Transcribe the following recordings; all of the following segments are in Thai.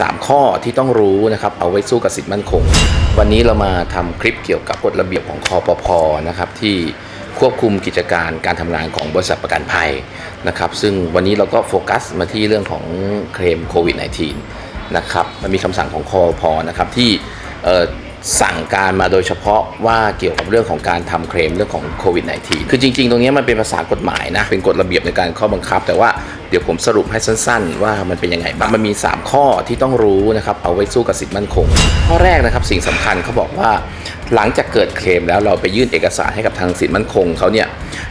3 ข้อที่ต้องรู้นะครับเอาไว้สู้กับสิทธิมั่นคง วันนี้เรามาทำคลิปเกี่ยวกับกฎระเบียบของคอปพนะครับที่ควบคุมกิจการการทำงานของบริษัทประกันภัยนะครับซึ่งวันนี้เราก็โฟกัสมาที่เรื่องของเคลมโควิด -19 นะครับมันมีคำสั่งของคอพนะครับที่ สั่งการมาโดยเฉพาะว่าเกี่ยวกับเรื่องของการทำเคลมเรื่องของโควิด -19 คือจริง ๆ ตรงนี้มันเป็นภาษากฎหมายนะ เป็นกฎระเบียบในการข้อบังคับ แต่ว่าเดี๋ยวผมสรุปให้สั้น ๆ ว่ามันเป็นยังไงบ้าง มันมี 3 ข้อที่ต้องรู้นะครับ เอาไว้สู้กับสิทธิมั่นคง ข้อแรกนะครับสิ่งสำคัญเขาบอกว่า หลังจากเกิดเคลมแล้วเราไปยื่นเอกสารให้กับทางสิทธิมั่นคงเขาเนี่ย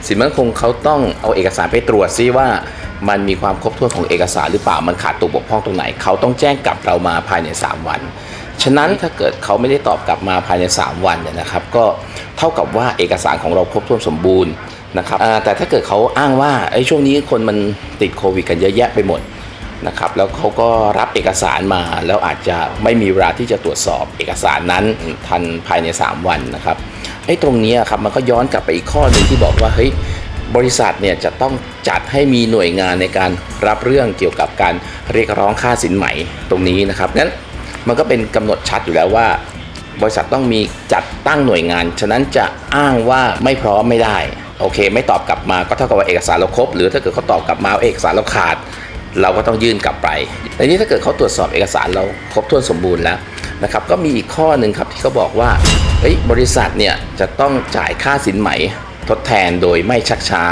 สิทธิมั่นคงเขาต้องเอาเอกสารไปตรวจซิว่ามันมีความครบถ้วนของเอกสารหรือเปล่า มันขาดตัวบกพร่องตรงไหน เขาต้องแจ้งกลับเรามาภายใน 3 วัน ฉะนั้นถ้าเกิดเขาไม่ได้ตอบกลับมาภายใน 3 วันเนี่ยนะครับ ก็เท่ากับว่าเอกสารของเราครบถ้วนสมบูรณ์นะครับแต่ถ้าเกิดเขาอ้างว่าไอ้ช่วงนี้คนมันติดโควิดกันเยอะแยะไปหมดนะครับแล้วเขาก็รับเอกสารมาแล้วอาจจะไม่มีเวลาที่จะตรวจสอบเอกสารนั้นทันภายใน 3 วันนะครับไอ้ตรงนี้ครับมันก็ย้อนกลับไปอีกข้อหนึ่งที่บอกว่าเฮ้ยบริษัทเนี่ยจะต้องจัดให้มีหน่วยงานในการรับเรื่องเกี่ยวกับการเรียกร้องค่าสินไหมตรงนี้นะครับงั้น มันก็เป็นกำหนดชัดอยู่แล้วว่า บริษัทต้องมีจัดตั้งหน่วยงาน ฉะนั้นจะอ้างว่าไม่พร้อมไม่ได้ โอเค ไม่ตอบกลับมาก็เท่ากับว่าเอกสารเราครบ หรือถ้าเกิดเขาตอบกลับมาว่าเอกสารเราขาด เราก็ต้องยื่นกลับไปแต่นี้ถ้าเกิดเขาตรวจสอบเอกสารเราครบถ้วนสมบูรณ์แล้วนะครับก็มีอีกข้อหนึ่งครับที่เขาบอกว่าบริษัทเนี่ยจะต้องจ่ายค่าสินไหมทดแทนโดยไม่ชักช้า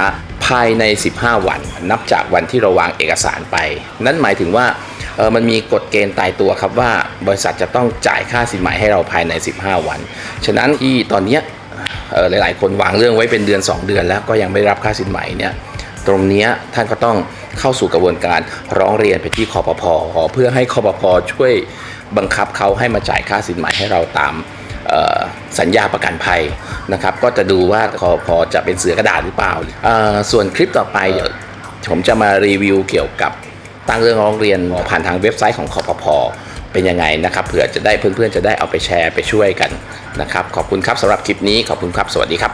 ภายใน 15 วัน นับจากวันที่เราวางเอกสารไป นั่นหมายถึงว่า ออมันมีกฎเกณฑ์ตายตัวครับว่าบริษัทจะต้องจ่ายค่าสินไหม่ให้เราภายใน 15 วัน ฉะนั้นที่ตอนเนี้ยเออหลาย ๆ คนวางเรื่องไว้เป็นเดือน 2 เดือน แล้วก็ยังไม่รับค่าสินไหม่เนี่ยตรงเนี้ยท่านก็ต้องเข้าสู่กระบวนการร้องเรียนไปที่คอปพเพื่อให้คอปพช่วยบังคับเขาให้มาจ่ายค่าสินไหม่ให้เราตามสัญญาประกันภัยนะครับ ก็จะดูว่าคอปพจะเป็นเสือกระดาษหรือเปล่า ส่วนคลิปต่อไปผมจะมารีวิวเกี่ยวกับ ตั้งเรื่องร้องเรียนผ่านทางเว็บไซต์ของคอปพเป็นยังไงนะครับเผื่อจะได้เพื่อนๆจะได้เอาไปแชร์ไปช่วยกันนะครับ ขอบคุณครับสำหรับคลิปนี้ขอบคุณครับสวัสดีครับ